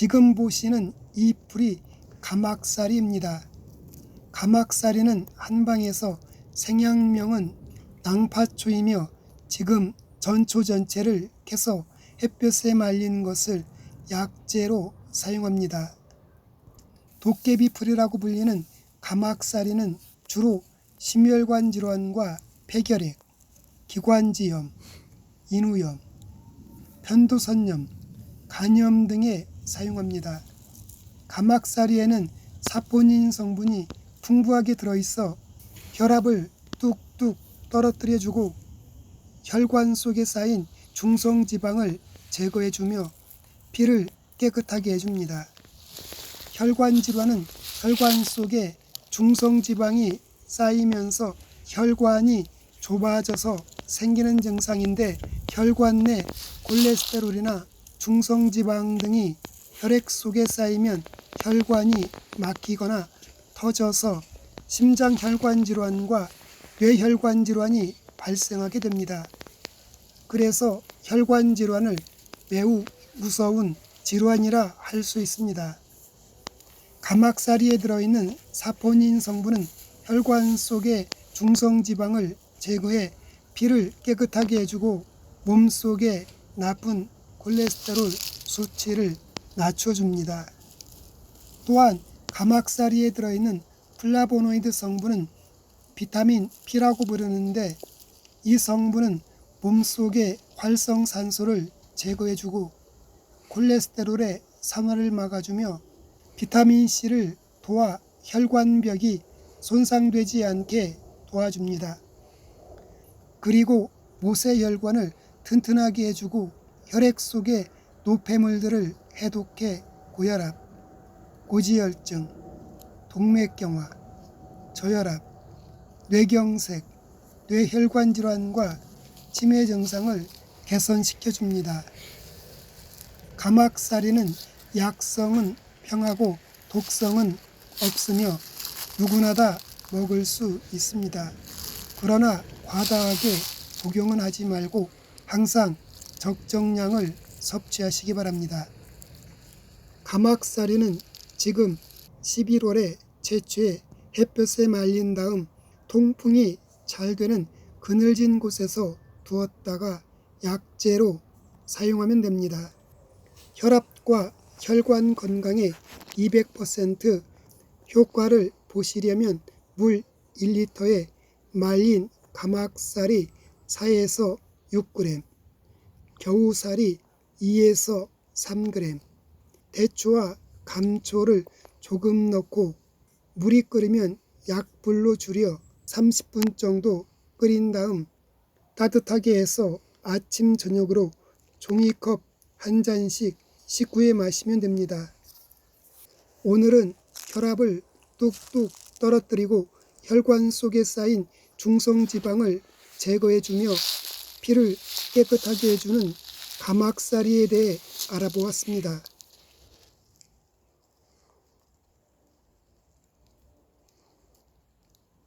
지금 보시는 이 풀이 가막살이입니다. 가막살이는 한방에서 생양명은 낭파초이며 지금 전초 전체를 캐서 햇볕에 말린 것을 약재로 사용합니다. 도깨비 풀이라고 불리는 가막살이는 주로 심혈관 질환과 폐결핵, 기관지염, 인후염, 편도선염, 간염 등에 사용합니다. 가막살이에는 사포닌 성분이 풍부하게 들어있어 혈압을 뚝뚝 떨어뜨려주고 혈관 속에 쌓인 중성 지방을 제거해주며 피를 깨끗하게 해줍니다. 혈관 질환은 혈관 속에 중성 지방이 쌓이면서 혈관이 좁아져서 생기는 증상인데 혈관 내 콜레스테롤이나 중성 지방 등이 혈액 속에 쌓이면 혈관이 막히거나 터져서 심장 혈관 질환과 뇌혈관 질환이 발생하게 됩니다. 그래서 혈관 질환을 매우 무서운 질환이라 할 수 있습니다. 가막살이에 들어있는 사포닌 성분은 혈관 속의 중성 지방을 제거해 피를 깨끗하게 해주고 몸 속의 나쁜 콜레스테롤 수치를 낮춰줍니다. 또한 가막살이에 들어있는 플라보노이드 성분은 비타민 P라고 부르는데 이 성분은 몸속의 활성산소를 제거해주고 콜레스테롤의 산화를 막아주며 비타민 C를 도와 혈관벽이 손상되지 않게 도와줍니다. 그리고 모세혈관을 튼튼하게 해주고 혈액 속의 노폐물들을 해독해 고혈압, 고지혈증, 동맥경화, 저혈압, 뇌경색, 뇌혈관 질환과 치매 증상을 개선시켜 줍니다. 가막살이는 약성은 평하고 독성은 없으며 누구나 다 먹을 수 있습니다. 그러나 과다하게 복용은 하지 말고 항상 적정량을 섭취하시기 바랍니다. 가막살이는 지금 11월에 채취해 햇볕에 말린 다음 통풍이 잘 되는 그늘진 곳에서 두었다가 약재로 사용하면 됩니다. 혈압과 혈관 건강에 200% 효과를 보시려면 물 1리터에 말린 가막살이 4에서 6g, 겨우살이 2에서 3g, 대추와 감초를 조금 넣고 물이 끓으면 약불로 줄여 30분 정도 끓인 다음 따뜻하게 해서 아침 저녁으로 종이컵 한 잔씩 식후에 마시면 됩니다. 오늘은 혈압을 뚝뚝 떨어뜨리고 혈관 속에 쌓인 중성 지방을 제거해 주며 피를 깨끗하게 해주는 가막살이에 대해 알아보았습니다.